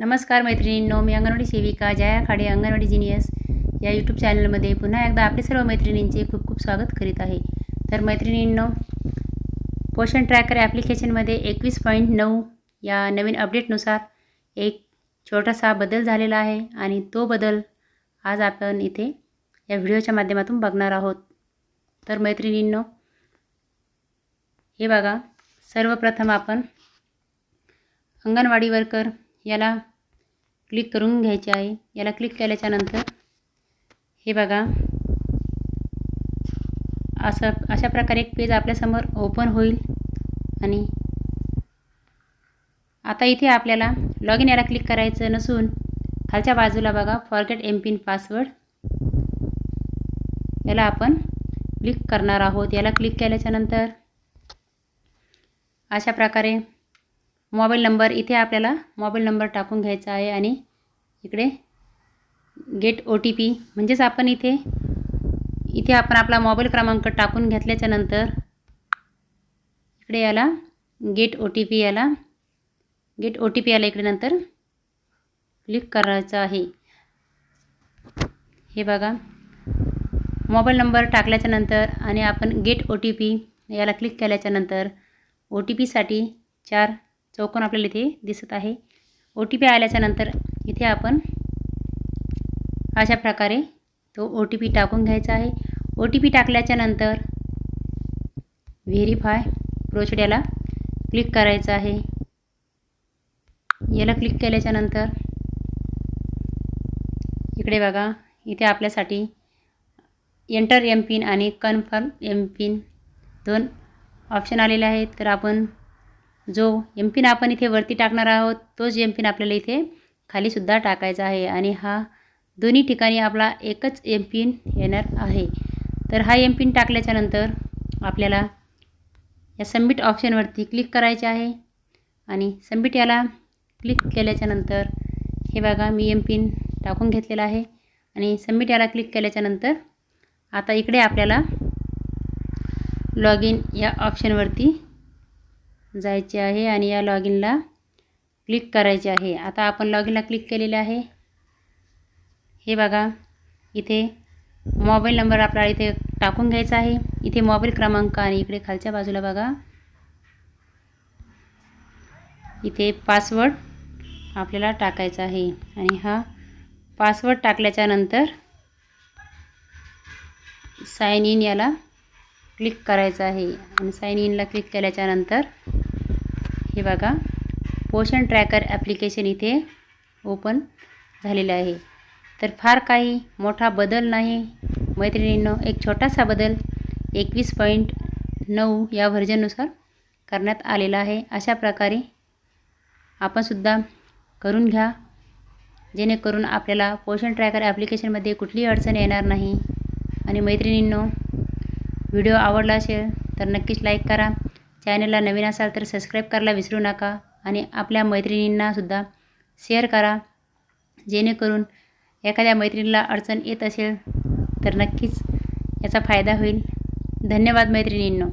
नमस्कार मैत्रिणींनो मी अंगणवाडी सेविका जया खाडे अंगणवाडी जिनियस. या यूट्यूब चॅनलमध्ये पुन्हा एकदा आपले सर्व मैत्रिणींचे खूप खूप स्वागत करीत आहे. तर मैत्रिणींनो पोषण ट्रॅकर ॲप्लिकेशनमध्ये एकवीस पॉईंट नऊ या नवीन अपडेटनुसार एक छोटासा बदल झालेला आहे आणि तो बदल आज आपण इथे या व्हिडिओच्या माध्यमातून बघणार आहोत. तर मैत्रिणींनो हे बघा. सर्वप्रथम आपण अंगणवाडी वर्कर याला क्लिक करून घ्यायचे आहे. याला क्लिक केल्याच्यानंतर हे बघा. असं अशा प्रकारे एक पेज आपल्यासमोर ओपन होईल. आणि आता इथे आपल्याला लॉग इन याला क्लिक करायचं नसून खालच्या बाजूला बघा फॉरगेट एम पिन पासवर्ड याला आपण क्लिक करणार आहोत. याला क्लिक केल्याच्यानंतर अशा प्रकारे मोबाईल नंबर इथे आपल्याला मोबाईल नंबर टाकून घ्यायचा आहे आणि इकडे गेट ओ टी पी म्हणजेच आपण इथे इथे आपण आपला मोबाईल क्रमांक टाकून घेतल्याच्यानंतर इकडे याला गेट ओ टी पी याला गेट ओ टी पी याला इकडे नंतर क्लिक करायचं आहे. हे बघा मोबाईल नंबर टाकल्याच्यानंतर आणि आपण गेट ओ टी पी याला क्लिक केल्याच्यानंतर ओ टी पीसाठी चार चौकोन आपल्याला इथे दिसत आहे. ओ टी पी आल्याच्यानंतर इथे आपण अशा प्रकारे तो ओ टी पी टाकून घ्यायचा आहे. ओ टी पी टाकल्याच्यानंतर व्हेरीफाय प्रोचड्याला क्लिक करायचं आहे. याला क्लिक केल्याच्यानंतर इकडे बघा इथे आपल्यासाठी एंटर एम पिन आणि कन्फर्म एम पिन दोन ऑप्शन आलेले आहेत. तर आपण जो एम पिन आपण इथे वरती टाकणार आहोत तोच एम पिन आपल्याला इथे खालीसुद्धा टाकायचा आहे. आणि हा दोन्ही ठिकाणी आपला एकच एम पिन येणार आहे. तर हा एम पिन टाकल्याच्यानंतर आपल्याला या सबमिट ऑप्शनवरती क्लिक करायचे आहे. आणि सबमिट याला क्लिक केल्याच्यानंतर हे बघा मी एम पिन टाकून घेतलेला आहे. आणि सबमिट याला क्लिक केल्याच्यानंतर आता इकडे आपल्याला लॉग इन या ऑप्शनवरती जायचे आहे आणि या लॉग इनला क्लिक करायचे आहे. आता आपण लॉग इनला क्लिक केलेले आहे. हे बघा इथे मोबाईल नंबर आपल्याला इथे टाकून घ्यायचा आहे. इथे मोबाईल क्रमांक आणि इकडे खालच्या बाजूला बघा. इथे पासवर्ड आपल्याला टाकायचा आहे. आणि हा पासवर्ड टाकल्याच्यानंतर साइन इन याला क्लिक करायचं आहे. आणि साइन इनला क्लिक केल्याच्यानंतर हे बघा. पोषण ट्रॅकर ॲप्लिकेशन इथे ओपन झालेलं आहे. तर फार काही मोठा बदल नाही. मैत्रिणींनो एक छोटासा बदल एकवीस पॉईंट नऊ या व्हर्जननुसार करण्यात आलेला आहे. अशा प्रकारे आपणसुद्धा करून घ्या. जेणेकरून आपल्याला पोषण ट्रॅकर ॲप्लिकेशनमध्ये कुठलीही अडचण येणार नाही. आणि मैत्रिणींनो व्हिडिओ आवडला असेल तर नक्कीच लाईक करा. चॅनलला नवीन असाल तर सबस्क्राईब करायला विसरू नका आणि आपल्या मैत्रिणींनासुद्धा शेअर करा. जेणेकरून एखाद्या मैत्रिणीला अडचण येत असेल तर नक्कीच याचा फायदा होईल. धन्यवाद मैत्रिणींनो.